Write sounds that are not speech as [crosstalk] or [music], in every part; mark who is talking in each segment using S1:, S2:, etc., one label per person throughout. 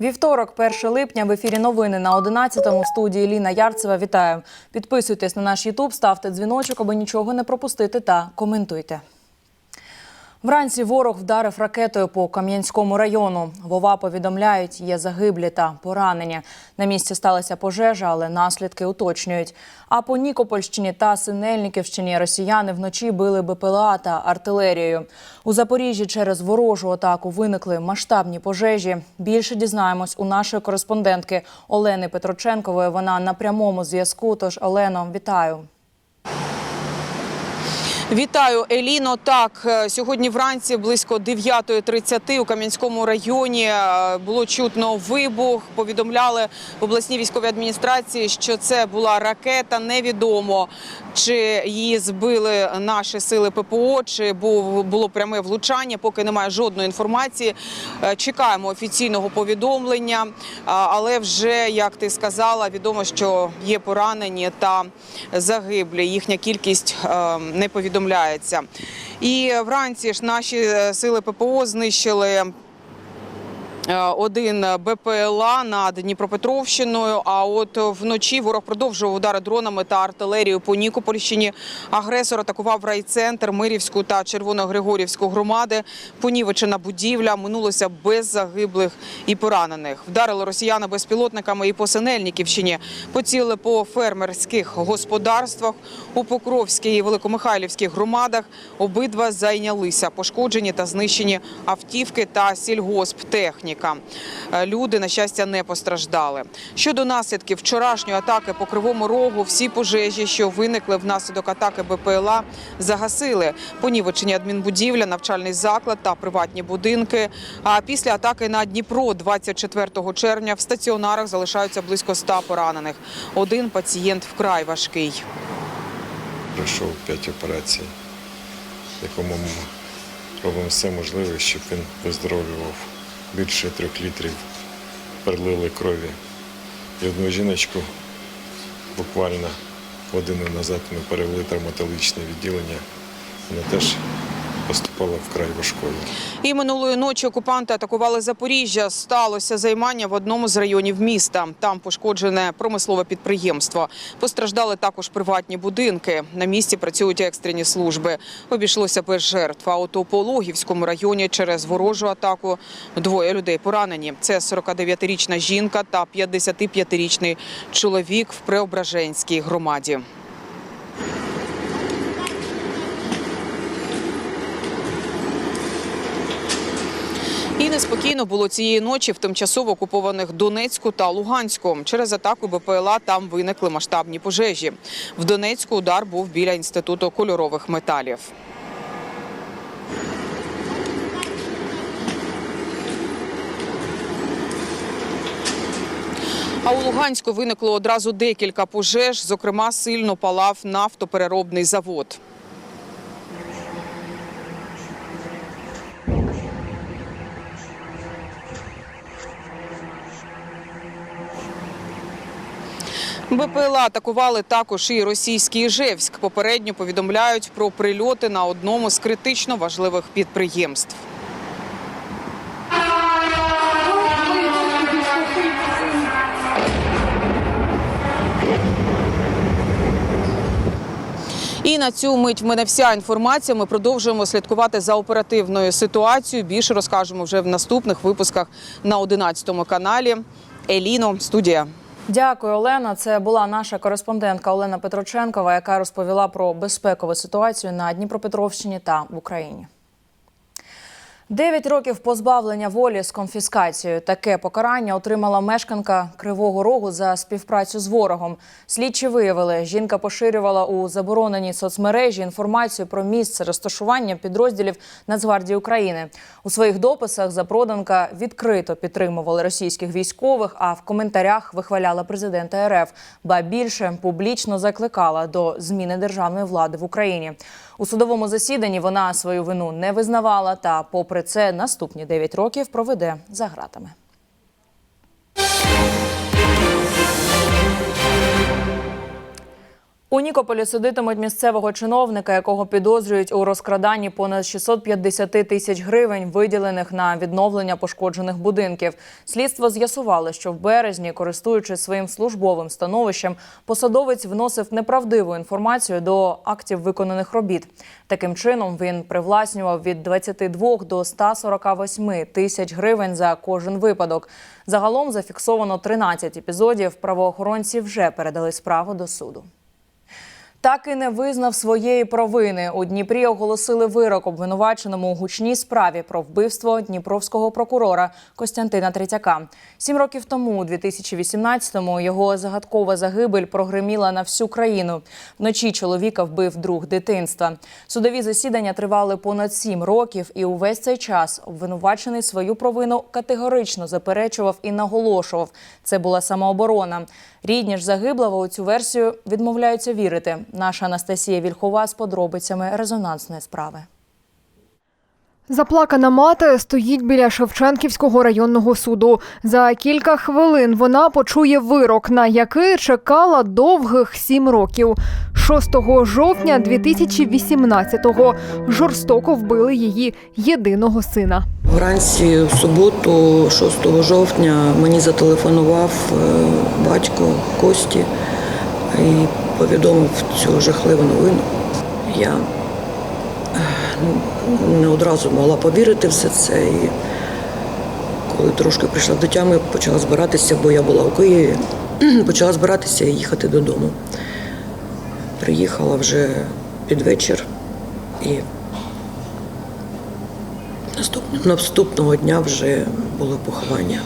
S1: Вівторок, 1 липня, в ефірі новини на 11-му в студії Ліна Ярцева. Вітаю. Підписуйтесь на наш Ютуб, ставте дзвіночок, аби нічого не пропустити та коментуйте. Вранці ворог вдарив ракетою по Кам'янському району. Вова повідомляють, є загиблі та поранені. На місці сталася пожежа, але наслідки уточнюють. А по Нікопольщині та Синельниківщині росіяни вночі били БПЛА та артилерією. У Запоріжжі через ворожу атаку виникли масштабні пожежі. Більше дізнаємось у нашої кореспондентки Олени Петроченкової. Вона на прямому зв'язку. Тож Олено, вітаю.
S2: Вітаю, Еліно. Так, е, сьогодні вранці близько 9.30 у Кам'янському районі е, було чутно вибух. Повідомляли в обласній військовій адміністрації, що це була ракета. Невідомо, чи її збили наші сили ППО, чи було пряме влучання. Поки немає жодної інформації. Е, Чекаємо офіційного повідомлення. Але вже, як ти сказала, відомо, що є поранені та загиблі. Їхня кількість е, не повідомляється. І вранці ж наші е, сили ППО знищили. Е, Один БПЛА над Дніпропетровщиною. А от вночі ворог продовжував удари дронами та артилерією по Нікопольщині. Агресор атакував райцентр, Мирівську та Червоногригорівську громади. Понівечена будівля минулося без загиблих і поранених. Вдарили росіяни безпілотниками і по Синельниківщині. Поцілили по фермерських господарствах у Покровській і Великомихайлівській громадах. Обидва зайнялися пошкоджені та знищені автівки та сільгосптехніка. Е, Люди, на щастя, не постраждали. Щодо наслідків вчорашньої атаки по Кривому Рогу, всі пожежі, що виникли внаслідок атаки БПЛА, загасили. Понівечені адмінбудівля, навчальний заклад та приватні будинки. А після атаки на Дніпро 24 червня в стаціонарах залишаються близько 100 поранених. Один пацієнт вкрай важкий.
S3: пройшов 5 операцій, якому ми робимо все можливе, щоб він виздоровлював більше трьох літрів перелили крові. І одну жіночку буквально годину назад ми перевели травматологічне відділення. Вона теж поступала вкрай важкою.
S2: І минулої ночі окупанти атакували Запоріжжя. Сталося займання в одному з районів міста. Там пошкоджене промислове підприємство. Постраждали також приватні будинки. На місці працюють екстрені служби. Обійшлося без жертв. А от у Пологівському районі через ворожу атаку двоє людей поранені. Це 49-річна жінка та 55-річний чоловік в Преображенській громаді. Неспокійно було цієї ночі в тимчасово окупованих Донецьку та Луганську. Через атаку БПЛА там виникли масштабні пожежі. В Донецьку удар був біля інституту кольорових металів. А у Луганську виникло одразу декілька пожеж. Зокрема, сильно палав нафтопереробний завод. БПЛА атакували також і російський Іжевськ. Попередньо повідомляють про прильоти на одному з критично важливих підприємств. І на цю мить в мене вся інформація. Ми продовжуємо слідкувати за оперативною ситуацією. Більше розкажемо вже в наступних випусках на 11 каналі. Еліно, студія.
S1: Дякую, Олена. Це була наша кореспондентка Олена Петроченкова, яка розповіла про безпекову ситуацію на Дніпропетровщині та в Україні. Дев'ять років позбавлення волі з конфіскацією. Таке покарання отримала мешканка Кривого Рогу за співпрацю з ворогом. Слідчі виявили, жінка поширювала у забороненій соцмережі інформацію про місце розташування підрозділів Нацгвардії України. У своїх дописах запроданка відкрито підтримувала російських військових, а в коментарях вихваляла президента РФ. Ба більше публічно закликала до зміни державної влади в Україні. У судовому засіданні вона свою вину не визнавала та, попри це, наступні 9 років проведе за гратами. У Нікополі судитимуть місцевого чиновника, якого підозрюють у розкраданні понад 650 тисяч гривень, виділених на відновлення пошкоджених будинків. Слідство з'ясувало, що в березні, користуючись своїм службовим становищем, посадовець вносив неправдиву інформацію до актів виконаних робіт. Таким чином він привласнював від 22 до 148 тисяч гривень за кожен випадок. Загалом зафіксовано 13 епізодів. Правоохоронці вже передали справу до суду. Так і не визнав своєї провини. У Дніпрі оголосили вирок обвинуваченому у гучній справі про вбивство дніпровського прокурора Костянтина Третяка. Сім років тому, у 2018-му, його загадкова загибель прогреміла на всю країну. Вночі чоловіка вбив друг дитинства. Судові засідання тривали понад сім років, і увесь цей час обвинувачений свою провину категорично заперечував і наголошував. Це була самооборона. Рідні ж загиблого у цю версію відмовляються вірити. Наша Анастасія Вільхова з подробицями резонансної справи.
S4: Заплакана мати стоїть біля Шевченківського районного суду. За кілька хвилин вона почує вирок, на який чекала довгих сім років. 6 жовтня 2018-го жорстоко вбили її єдиного сина.
S5: Вранці в суботу, 6 жовтня, мені зателефонував е, батько Кості і повідомив цю жахливу новину. Я ну, не одразу могла повірити все це. І коли трошки прийшла до тями, почала збиратися, бо я була у Києві, [clears throat] почала збиратися і їхати додому. Приїхала вже під вечір і наступного дня вже було поховання.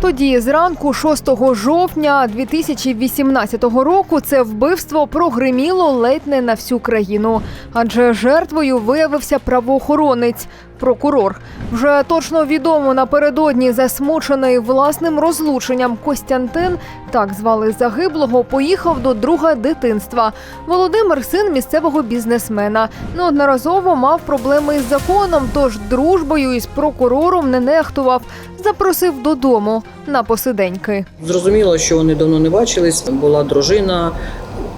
S4: Тоді зранку 6 жовтня 2018 року це вбивство прогриміло ледь не на всю країну, адже жертвою виявився правоохоронець, прокурор. Вже точно відомо напередодні засмучений власним розлученням Костянтин, так звали загиблого, поїхав до друга дитинства. Володимир син місцевого бізнесмена. Неодноразово мав проблеми із законом, тож дружбою із прокурором не нехтував. Запросив додому на посиденьки.
S5: Зрозуміло, що вони давно не бачились. Була дружина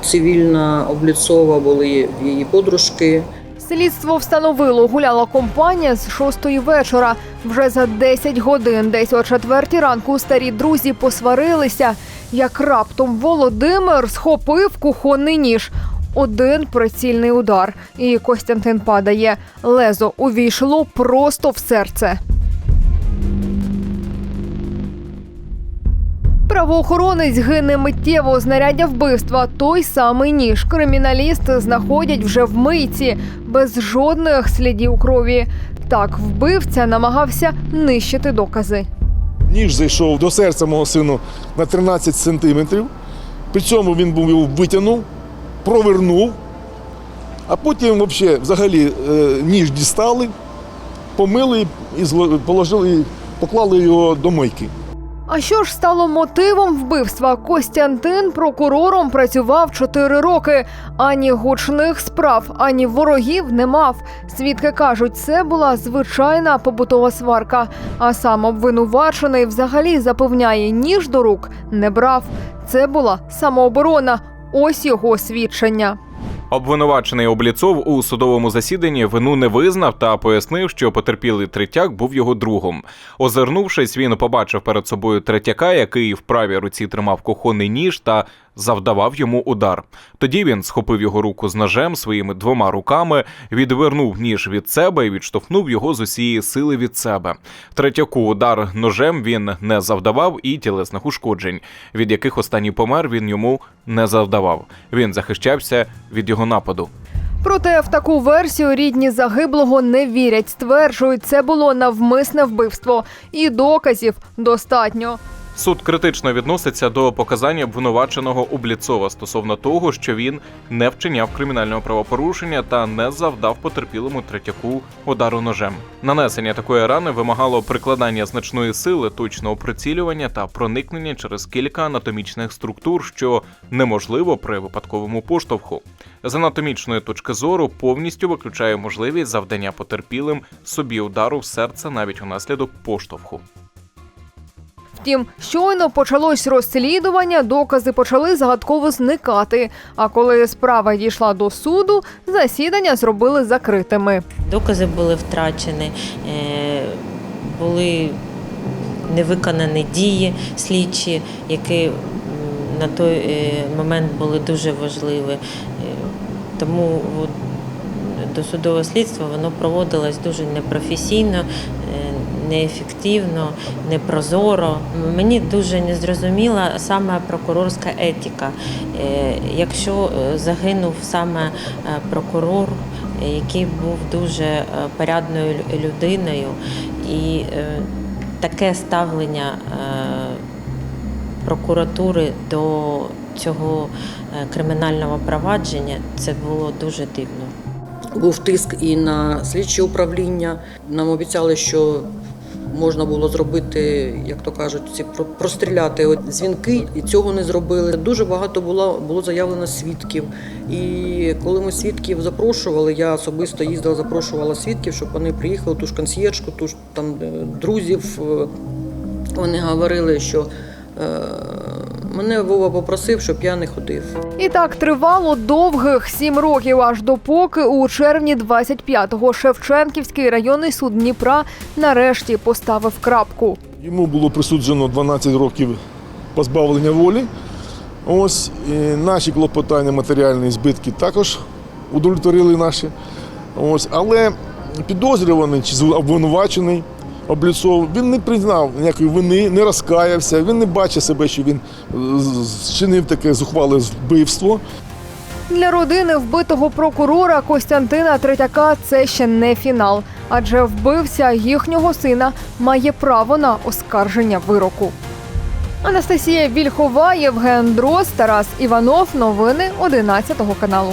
S5: цивільна, обліцова, були її подружки.
S4: Слідство встановило, гуляла компанія з шостої вечора. Вже за 10 годин, десь о четвертій ранку, старі друзі посварилися. Як раптом Володимир схопив кухонний ніж. Один прицільний удар, і Костянтин падає. Лезо увійшло просто в серце. Правоохоронець гине миттєво знаряддя вбивства. Той самий ніж. Криміналісти знаходять вже в мийці без жодних слідів крові. Так, вбивця намагався нищити докази.
S6: Ніж зайшов до серця мого сину на 13 сантиметрів. При цьому він був його витягнув, провернув, а потім взагалі, взагалі е, ніж дістали, помили і положили, поклали його до мойки.
S4: А що ж стало мотивом вбивства? Костянтин прокурором працював 4 роки. Ані гучних справ, ані ворогів не мав. Свідки кажуть, це була звичайна побутова сварка. А сам обвинувачений взагалі запевняє, ніж до рук не брав. Це була самооборона. Ось його свідчення.
S7: Обвинувачений Обліцов у судовому засіданні вину не визнав та пояснив, що потерпілий третяк був його другом. Озирнувшись, він побачив перед собою третяка, який в правій руці тримав кухонний ніж та завдавав йому удар. Тоді він схопив його руку з ножем своїми двома руками, відвернув ніж від себе і відштовхнув його з усієї сили від себе. Третяку удар ножем він не завдавав і тілесних ушкоджень, від яких останній помер він йому не завдавав. Він захищався від його нападу.
S4: Проте в таку версію рідні загиблого не вірять. Стверджують, це було навмисне вбивство, і доказів достатньо.
S7: Суд критично відноситься до показань обвинуваченого Обліцова стосовно того, що він не вчиняв кримінального правопорушення та не завдав потерпілому третяку удару ножем. Нанесення такої рани вимагало прикладання значної сили, точного прицілювання та проникнення через кілька анатомічних структур, що неможливо при випадковому поштовху. З анатомічної точки зору повністю виключає можливість завдання потерпілим собі удару в серце навіть унаслідок поштовху.
S4: Втім, щойно почалось розслідування, докази почали загадково зникати. А коли справа дійшла до суду, засідання зробили закритими.
S8: Докази були втрачені, е, були невиконані дії слідчі, які на той е, момент були дуже важливі. Е, Тому досудове слідство воно проводилось дуже непрофесійно, неефективно, непрозоро. Мені дуже незрозуміла саме прокурорська етика. Е, Якщо е, загинув саме е, прокурор, який був дуже порядною людиною, і таке ставлення прокуратури до цього кримінального провадження це було дуже дивно.
S5: Був тиск і на слідче управління. Нам обіцяли, що можна було зробити, як то кажуть, ці простріляти дзвінки, і цього не зробили. Дуже багато було, було заявлено свідків. І коли ми свідків запрошували, я особисто їздила, запрошувала свідків, щоб вони приїхали, ту ж консьєржку, ту ж там е, друзів. е, Вони говорили, що е, мене Вова попросив, щоб я не ходив.
S4: І так тривало довгих сім років, аж допоки у червні 25-го Шевченківський районний суд Дніпра нарешті поставив крапку.
S6: Йому було присуджено 12 років позбавлення волі. Ось і наші клопотання, матеріальні збитки також удовлетворили наші. Ось, але підозрюваний чи обвинувачений Обліцов, він не признав ніякої вини, не розкаявся, він не бачить себе, що він е, зчинив таке зухвале вбивство.
S4: Для родини вбитого прокурора Костянтина Третяка це ще не фінал, адже вбивця їхнього сина має право на оскарження вироку. Анастасія Вільхова, Євген Дрос, Тарас Іванов. Новини 11 каналу.